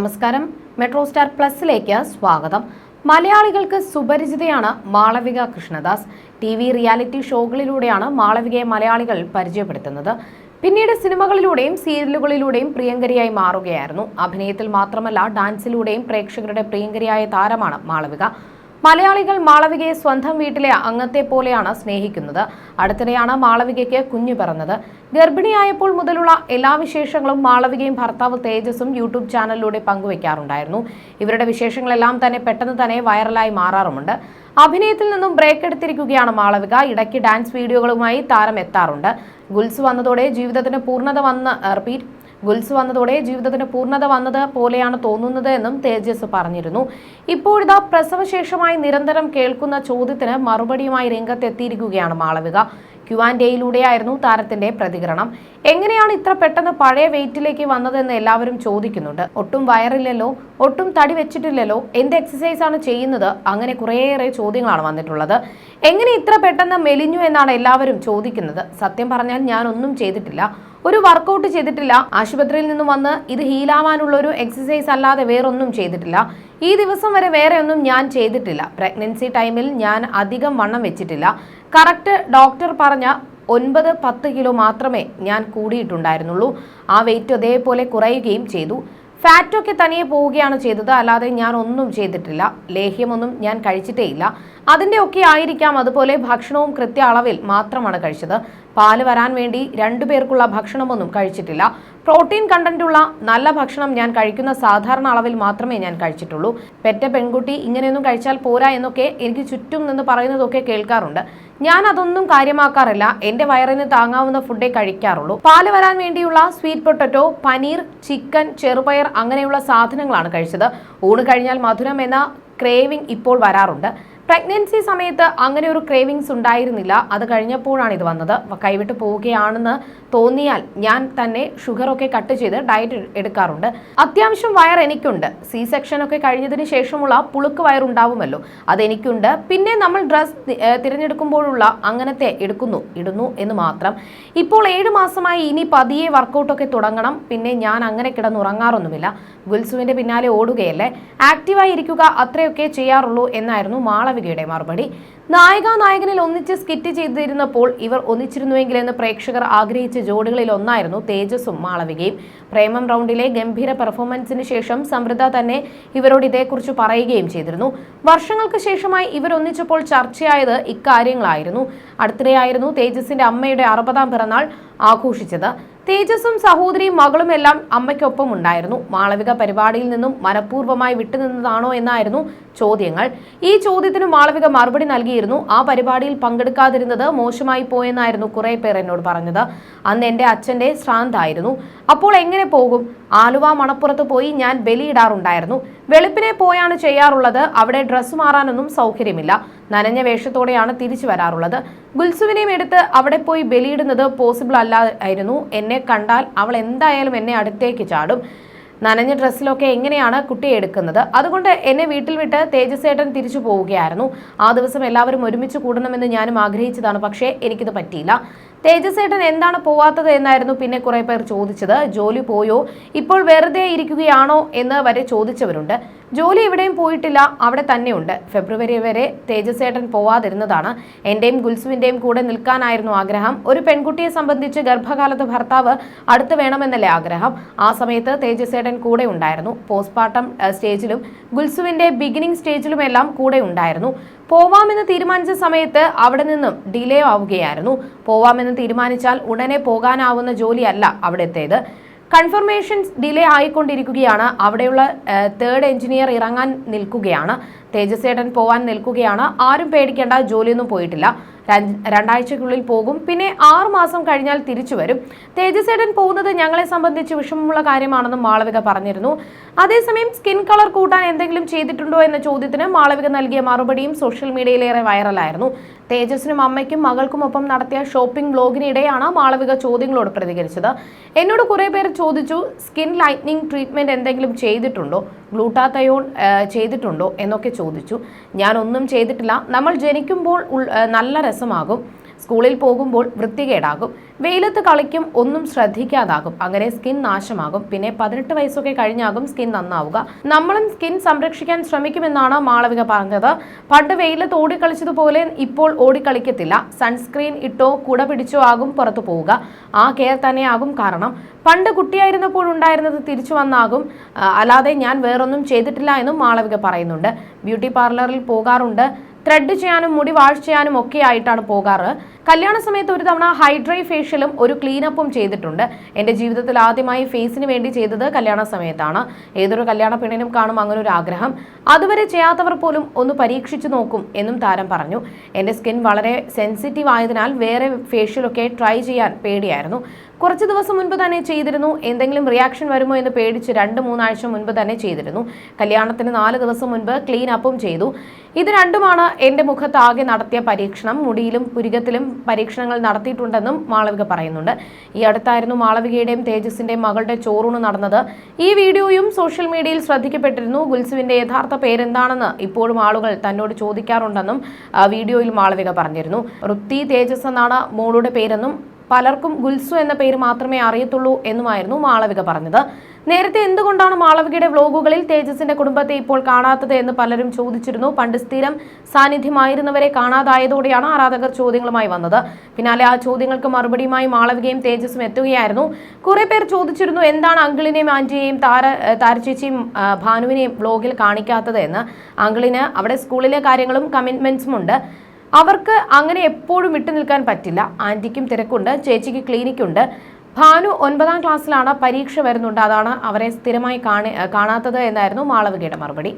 നമസ്കാരം. Metro star പ്ലസിലേക്ക് സ്വാഗതം. മലയാളികൾക്ക് സുപരിചിതയാണ് Malavika Krishnadas. T V reality ഷോകളിലൂടെയാണ് മാളവികയെ മലയാളികൾ പരിചയപ്പെടുത്തുന്നത്. പിന്നീട് സിനിമകളിലൂടെയും സീരിയലുകളിലൂടെയും പ്രിയങ്കരിയായി മാറുകയായിരുന്നു. അഭിനയത്തിൽ മാത്രമല്ല ഡാൻസിലൂടെയും പ്രേക്ഷകരുടെ പ്രിയങ്കരിയായ താരമാണ് മാളവിക. മലയാളികൾ മാളവികയെ സ്വന്തം വീട്ടിലെ അംഗത്തെ പോലെയാണ് സ്നേഹിക്കുന്നത്. അടുത്തിടെയാണ് മാളവികയ്ക്ക് കുഞ്ഞു പിറന്നത്. ഗർഭിണിയായപ്പോൾ മുതലുള്ള എല്ലാ വിശേഷങ്ങളും മാളവികയും ഭർത്താവ് തേജസും യൂട്യൂബ് ചാനലിലൂടെ പങ്കുവയ്ക്കാറുണ്ടായിരുന്നു ഇവരുടെ വിശേഷങ്ങളെല്ലാം തന്നെ പെട്ടെന്ന് തന്നെ വൈറലായി മാറാറുമുണ്ട്. അഭിനയത്തിൽ നിന്നും ബ്രേക്ക് എടുത്തിരിക്കുകയാണ് മാളവിക. ഇടയ്ക്ക് ഡാൻസ് വീഡിയോകളുമായി താരം എത്താറുണ്ട്. ഗുൽസ് വന്നതോടെ ജീവിതത്തിന് പൂർണത വന്ന് റിപ്പീറ്റ് ഗുൽസ് വന്നതോടെ ജീവിതത്തിന് പൂർണത വന്നത് പോലെയാണ് തോന്നുന്നത് എന്നും തേജസ് പറഞ്ഞിരുന്നു. ഇപ്പോഴിതാ പ്രസവശേഷമായി നിരന്തരം കേൾക്കുന്ന ചോദ്യത്തിന് മറുപടിയുമായി രംഗത്തെത്തിയിരിക്കുകയാണ് മാളവിക. ക്യു ആൻഡ് എയിലൂടെയായിരുന്നു താരത്തിന്റെ പ്രതികരണം. എങ്ങനെയാണ് ഇത്ര പെട്ടെന്ന് പഴയ വെയിറ്റിലേക്ക് വന്നതെന്ന് എല്ലാവരും ചോദിക്കുന്നുണ്ട്. ഒട്ടും വയറില്ലല്ലോ ഒട്ടും തടി വെച്ചിട്ടില്ലല്ലോ എന്ത് എക്സസൈസ് ആണ് ചെയ്യുന്നത്? അങ്ങനെ കുറേയേറെ ചോദ്യങ്ങളാണ് വന്നിട്ടുള്ളത്. എങ്ങനെ ഇത്ര പെട്ടെന്ന് മെലിഞ്ഞു എന്നാണ് എല്ലാവരും ചോദിക്കുന്നത്. സത്യം പറഞ്ഞാൽ ഞാനൊന്നും ചെയ്തിട്ടില്ല. ഒരു വർക്കൗട്ട് ചെയ്തിട്ടില്ല. ആശുപത്രിയിൽ നിന്ന് വന്ന് ഇത് ഹീലാവാനുള്ള ഒരു എക്സസൈസ് അല്ലാതെ വേറൊന്നും ചെയ്തിട്ടില്ല. ഈ ദിവസം വരെ വേറെ ഒന്നും ഞാൻ ചെയ്തിട്ടില്ല. പ്രഗ്നൻസി ടൈമിൽ ഞാൻ അധികം വണ്ണം വെച്ചിട്ടില്ല. കറക്റ്റ് ഡോക്ടർ പറഞ്ഞ ഒൻപത് പത്ത് കിലോ മാത്രമേ ഞാൻ കൂടിയിട്ടുണ്ടായിരുന്നുള്ളൂ. ആ വെയിറ്റ് അതേപോലെ കുറയുകയും ചെയ്തു. ഫാറ്റൊക്കെ തനിയെ പോവുകയാണ് ചെയ്തത്. അല്ലാതെ ഞാൻ ഒന്നും ചെയ്തിട്ടില്ല. ലേഹ്യമൊന്നും ഞാൻ കഴിച്ചിട്ടേയില്ല. അതിന്റെ ഒക്കെ ആയിരിക്കാം അതുപോലെ ഭക്ഷണവും കൃത്യ അളവിൽ മാത്രമാണ് കഴിച്ചത്. പാൽ വരാൻ വേണ്ടി രണ്ടു പേർക്കുള്ള ഭക്ഷണമൊന്നും കഴിച്ചിട്ടില്ല. പ്രോട്ടീൻ കണ്ടന്റുള്ള നല്ല ഭക്ഷണം ഞാൻ കഴിക്കുന്ന സാധാരണ അളവിൽ മാത്രമേ ഞാൻ കഴിച്ചിട്ടുള്ളൂ. പെറ്റ പെൺകുട്ടി ഇങ്ങനെയൊന്നും കഴിച്ചാൽ പോരാ എന്നൊക്കെ എനിക്ക് ചുറ്റും നിന്ന് പറയുന്നതൊക്കെ കേൾക്കാറുണ്ട്. ഞാൻ അതൊന്നും കാര്യമാക്കാറില്ല. എന്റെ വയറിന് താങ്ങാവുന്ന ഫുഡേ കഴിക്കാറുള്ളൂ. പാൽ വരാൻ വേണ്ടിയുള്ള സ്വീറ്റ് പൊട്ടറ്റോ പനീർ ചിക്കൻ ചെറുപയർ അങ്ങനെയുള്ള സാധനങ്ങളാണ് കഴിച്ചത്. ഊണ് കഴിഞ്ഞാൽ മധുരം എന്ന ക്രേവിംഗ് ഇപ്പോൾ വരാറുണ്ട്. പ്രഗ്നൻസി സമയത്ത് അങ്ങനെ ഒരു ക്രേവിങ്സ് ഉണ്ടായിരുന്നില്ല. അത് കഴിഞ്ഞപ്പോഴാണ് ഇത് വന്നത്. കൈവിട്ട് പോവുകയാണെന്ന് തോന്നിയാൽ ഞാൻ തന്നെ ഷുഗർ ഒക്കെ കട്ട് ചെയ്ത് ഡയറ്റ് എടുക്കാറുണ്ട്. അത്യാവശ്യം വയർ എനിക്കുണ്ട്. സി സെക്ഷൻ ഒക്കെ കഴിഞ്ഞതിന് ശേഷമുള്ള പുളുക്ക് വയർ ഉണ്ടാവുമല്ലോ അതെനിക്കുണ്ട് പിന്നെ നമ്മൾ ഡ്രസ് തിരഞ്ഞെടുക്കുമ്പോഴുള്ള അങ്ങനത്തെ എടുക്കുന്നു ഇടുന്നു എന്ന് മാത്രം. ഇപ്പോൾ ഏഴ് മാസമായി ഇനി പതിയെ വർക്കൗട്ടൊക്കെ തുടങ്ങണം. പിന്നെ ഞാൻ അങ്ങനെ കിടന്നുറങ്ങാറൊന്നുമില്ല. ഗുൽസുവിന്റെ പിന്നാലെ ഓടുകയല്ലേ? ആക്റ്റീവായി ഇരിക്കുക അത്രയൊക്കെ ചെയ്യാറുള്ളൂ എന്നായിരുന്നു മാളവികയുടെ മറുപടി. നായിക നായകനിൽ ഒന്നിച്ച് സ്കിറ്റ് ചെയ്തിരുന്നപ്പോൾ ഇവർ ഒന്നിച്ചിരുന്നുവെങ്കിലെന്ന് പ്രേക്ഷകർ ആഗ്രഹിച്ച ജോഡികളിൽ ഒന്നായിരുന്നു തേജസും മാളവികയും. പ്രേമം റൗണ്ടിലെ ഗംഭീര പെർഫോമൻസിന് ശേഷം സമൃദ്ധ തന്നെ ഇവരോട് ഇതേക്കുറിച്ച് പറയുകയും ചെയ്തിരുന്നു. വർഷങ്ങൾക്ക് ശേഷമായി ഇവർ ഒന്നിച്ചപ്പോൾ ചർച്ചയായത് ഇക്കാര്യങ്ങളായിരുന്നു. അടുത്തിടെയായിരുന്നു തേജസിന്റെ അമ്മയുടെ അറുപതാം പിറന്നാൾ ആഘോഷിച്ചത്. തേജസും സഹോദരിയും മകളും എല്ലാം അമ്മയ്ക്കൊപ്പം ഉണ്ടായിരുന്നു. മാളവിക പരിപാടിയിൽ നിന്നും മനഃപൂർവമായി വിട്ടുനിന്നതാണോ എന്നായിരുന്നു ചോദ്യങ്ങൾ. ഈ ചോദ്യത്തിന് മാളവിക മറുപടി നൽകിയിരുന്നു. ആ പരിപാടിയിൽ പങ്കെടുക്കാതിരുന്നത് മോശമായി പോയെന്നായിരുന്നു കുറെ പേർ എന്നോട് പറഞ്ഞത്. അന്ന് എന്റെ അച്ഛന്റെ ശ്രാന്തായിരുന്നു. അപ്പോൾ എങ്ങനെ പോകും? ആലുവ മണപ്പുറത്ത് പോയി ഞാൻ ബലിയിടാറുണ്ടായിരുന്നു. വെളുപ്പിനെ പോയാണ് ചെയ്യാറുള്ളത്. അവിടെ ഡ്രസ്സ് മാറാനൊന്നും സൗകര്യമില്ല. നനഞ്ഞ വേഷത്തോടെയാണ് തിരിച്ചു വരാറുള്ളത്. ഗുൽസുവിനെയും എടുത്ത് അവിടെ പോയി ബലിയിടുന്നത് പോസിബിൾ അല്ലായിരുന്നു എന്നെ കണ്ടാൽ അവൾ എന്തായാലും എന്നെ അടുത്തേക്ക് ചാടും. നനഞ്ഞ ഡ്രസ്സിലൊക്കെ എങ്ങനെയാണ് കുട്ടിയെ എടുക്കുന്നത്? അതുകൊണ്ട് എന്നെ വീട്ടിൽ വിട്ട് തേജസേട്ടൻ തിരിച്ചു പോവുകയായിരുന്നു. ആ ദിവസം എല്ലാവരും ഒരുമിച്ച് കൂടണമെന്ന് ഞാനും ആഗ്രഹിച്ചതാണ്. പക്ഷേ എനിക്കിത് പറ്റിയില്ല. തേജസേട്ടൻ എന്താണ് പോവാത്തത് എന്നായിരുന്നു പിന്നെ കുറെ പേർ ചോദിച്ചത്. ജോലി പോയോ? ഇപ്പോൾ വെറുതെ ഇരിക്കുകയാണോ എന്ന് വരെ ചോദിച്ചവരുണ്ട്. ജോലി എവിടെയും പോയിട്ടില്ല അവിടെ തന്നെയുണ്ട്. ഫെബ്രുവരി വരെ തേജസേട്ടൻ പോവാതിരുന്നതാണ്. എന്റെയും ഗുൽസുവിന്റെയും കൂടെ നിൽക്കാനായിരുന്നു ആഗ്രഹം. ഒരു പെൺകുട്ടിയെ സംബന്ധിച്ച് ഗർഭകാലത്ത് ഭർത്താവ് അടുത്ത് വേണമെന്നല്ലേ ആഗ്രഹം. ആ സമയത്ത് തേജസേട്ടൻ കൂടെ ഉണ്ടായിരുന്നു. പോസ്റ്റ്മോർട്ടം സ്റ്റേജിലും ഗുൽസുവിന്റെ ബിഗിനിങ് സ്റ്റേജിലുമെല്ലാം കൂടെ ഉണ്ടായിരുന്നു. പോവാമെന്ന് തീരുമാനിച്ച സമയത്ത് അവിടെ നിന്നും ഡിലേ ആവുകയായിരുന്നു. പോവാമെന്ന് തീരുമാനിച്ചാൽ ഉടനെ പോകാനാവുന്ന ജോലിയല്ല അവിടുത്തേത് കൺഫർമേഷൻസ് ഡിലേ ആയിക്കൊണ്ടിരിക്കുകയാണ്. അവിടെയുള്ള തേർഡ് എഞ്ചിനീയർ ഇറങ്ങാൻ നിൽക്കുകയാണ്. തേജസേട്ടൻ പോവാൻ നിൽക്കുകയാണ്. ആരും പേടിക്കേണ്ട ജോലിയൊന്നും പോയിട്ടില്ല. രണ്ടാഴ്ചക്കുള്ളിൽ പോകും. പിന്നെ ആറു മാസം കഴിഞ്ഞാൽ തിരിച്ചു വരും. തേജസേട്ടൻ പോകുന്നത് ഞങ്ങളെ സംബന്ധിച്ച് വിഷമമുള്ള കാര്യമാണെന്നും മാളവിക പറഞ്ഞിരുന്നു. അതേസമയം സ്കിൻ കളർ കൂട്ടാൻ എന്തെങ്കിലും ചെയ്തിട്ടുണ്ടോ എന്ന ചോദ്യത്തിന് മാളവിക നൽകിയ മറുപടിയും സോഷ്യൽ മീഡിയയിലേറെ വൈറലായിരുന്നു. തേജസിനും അമ്മയ്ക്കും മകൾക്കുമൊപ്പം നടത്തിയ ഷോപ്പിംഗ് ബ്ലോഗിനിടെയാണ് മാളവിക ചോദ്യങ്ങളോട് പ്രതികരിച്ചത്. എന്നോട് കുറെ പേർ ചോദിച്ചു സ്കിൻ ലൈറ്റ്നിങ് ട്രീറ്റ്മെന്റ് എന്തെങ്കിലും ചെയ്തിട്ടുണ്ടോ? ഗ്ലൂട്ടാത്തയോൺ ചെയ്തിട്ടുണ്ടോ എന്നൊക്കെ ചോദിച്ചു. ഞാനൊന്നും ചെയ്തിട്ടില്ല. നമ്മൾ ജനിക്കുമ്പോൾ നല്ല രസമാകും. സ്കൂളിൽ പോകുമ്പോൾ വൃത്തികേടാകും. വെയിലത്ത് കളിക്കും ഒന്നും ശ്രദ്ധിക്കാതാകും. അങ്ങനെ സ്കിൻ നാശമാകും. പിന്നെ പതിനെട്ട് വയസ്സൊക്കെ കഴിഞ്ഞാകും സ്കിൻ നന്നാവുക. നമ്മളും സ്കിൻ സംരക്ഷിക്കാൻ ശ്രമിക്കുമെന്നാണ് മാളവിക പറഞ്ഞത്. പണ്ട് വെയിലത്ത് ഓടിക്കളിച്ചതുപോലെ ഇപ്പോൾ ഓടിക്കളിക്കത്തില്ല. സൺസ്ക്രീൻ ഇട്ടോ കുട പിടിച്ചോ ആകും പുറത്തു പോവുക. ആ കെയർ തന്നെയാകും കാരണം. പണ്ട് കുട്ടിയായിരുന്നപ്പോൾ ഉണ്ടായിരുന്നത് തിരിച്ചു വന്നാകും. അല്ലാതെ ഞാൻ വേറൊന്നും ചെയ്തിട്ടില്ല എന്നും മാളവിക പറയുന്നുണ്ട്. ബ്യൂട്ടി പാർലറിൽ പോകാറുണ്ട്. ത്രെഡ് ചെയ്യാനും മുടി വാഷ് ചെയ്യാനും ഒക്കെ ആയിട്ടാണ് പോകാറ്. കല്യാണ സമയത്ത് ഒരു തവണ ഹൈഡ്രൈ ഫേഷ്യലും ഒരു ക്ലീനപ്പും ചെയ്തിട്ടുണ്ട്. എന്റെ ജീവിതത്തിൽ ആദ്യമായി ഫേസിന് വേണ്ടി ചെയ്തത് കല്യാണ സമയത്താണ്. ഏതൊരു കല്യാണ പെണ്ണിനും കാണും അങ്ങനെ ഒരു ആഗ്രഹം. അതുവരെ ചെയ്യാത്തവർ പോലും ഒന്ന് പരീക്ഷിച്ചു നോക്കും എന്നും താരം പറഞ്ഞു. എന്റെ സ്കിൻ വളരെ സെൻസിറ്റീവ് ആയതിനാൽ വേറെ ഫേഷ്യലൊക്കെ ട്രൈ ചെയ്യാൻ പേടിയായിരുന്നു. കുറച്ച് ദിവസം മുൻപ് തന്നെ ചെയ്തിരുന്നു. എന്തെങ്കിലും റിയാക്ഷൻ വരുമോ എന്ന് പേടിച്ച് രണ്ട് മൂന്നാഴ്ച മുൻപ് തന്നെ ചെയ്തിരുന്നു. കല്യാണത്തിന് നാല് ദിവസം മുൻപ് ക്ലീൻ അപ്പും ചെയ്തു. ഇത് രണ്ടുമാണ് എന്റെ മുഖത്താകെ നടത്തിയ പരീക്ഷണം. മുടിയിലും പുരികത്തിലും പരീക്ഷണങ്ങൾ നടത്തിയിട്ടുണ്ടെന്നും മാളവിക പറയുന്നുണ്ട്. ഈ അടുത്തായിരുന്നു മാളവികയുടെയും തേജസിന്റെയും മകളുടെ ചോറൂണ് നടന്നത്. ഈ വീഡിയോയും സോഷ്യൽ മീഡിയയിൽ ശ്രദ്ധിക്കപ്പെട്ടിരുന്നു. ഗുൽസുവിന്റെ യഥാർത്ഥ പേരെന്താണെന്ന് ഇപ്പോഴും ആളുകൾ തന്നോട് ചോദിക്കാറുണ്ടെന്നും വീഡിയോയിൽ മാളവിക പറഞ്ഞിരുന്നു. റുത്തി തേജസ് എന്നാണ് മോളുടെ പേരെന്നും പലർക്കും ഗുൽസു എന്ന പേര് മാത്രമേ അറിയത്തുള്ളൂ എന്നുമായിരുന്നു മാളവിക പറഞ്ഞത്. നേരത്തെ എന്തുകൊണ്ടാണ് മാളവികയുടെ വ്ലോഗുകളിൽ തേജസിന്റെ കുടുംബത്തെ ഇപ്പോൾ കാണാത്തത് എന്ന് പലരും ചോദിച്ചിരുന്നു. പണ്ട് സ്ഥിരം സാന്നിധ്യമായിരുന്നവരെ കാണാതായതോടെയാണ് ആരാധകർ ചോദ്യങ്ങളുമായി വന്നത്. പിന്നാലെ ആ ചോദ്യങ്ങൾക്ക് മറുപടിയുമായി മാളവികയും തേജസും എത്തുകയായിരുന്നു. കുറെ പേർ ചോദിച്ചിരുന്നു എന്താണ് അങ്കിളിനെയും ആന്റിയെയും താര താരചേച്ചിയും ഭാനുവിനെയും വ്ലോഗിൽ കാണിക്കാത്തത് എന്ന്. അങ്കിളിന് അവിടെ സ്കൂളിലെ കാര്യങ്ങളും കമ്മിറ്റ്മെന്റ്സും ഉണ്ട്. അവർക്ക് അങ്ങനെ എപ്പോഴും വിട്ടു നിൽക്കാൻ പറ്റില്ല. ആന്റിക്കും തിരക്കുണ്ട് ചേച്ചിക്ക് ക്ലിനിക്കുണ്ട്. ഭാനു ഒൻപതാം ക്ലാസ്സിലാണ് പരീക്ഷ വരുന്നുണ്ട്. അതാണ് അവരെ സ്ഥിരമായി കാണി കാണാത്തത് എന്നായിരുന്നു മാളവികയുടെ മറുപടി.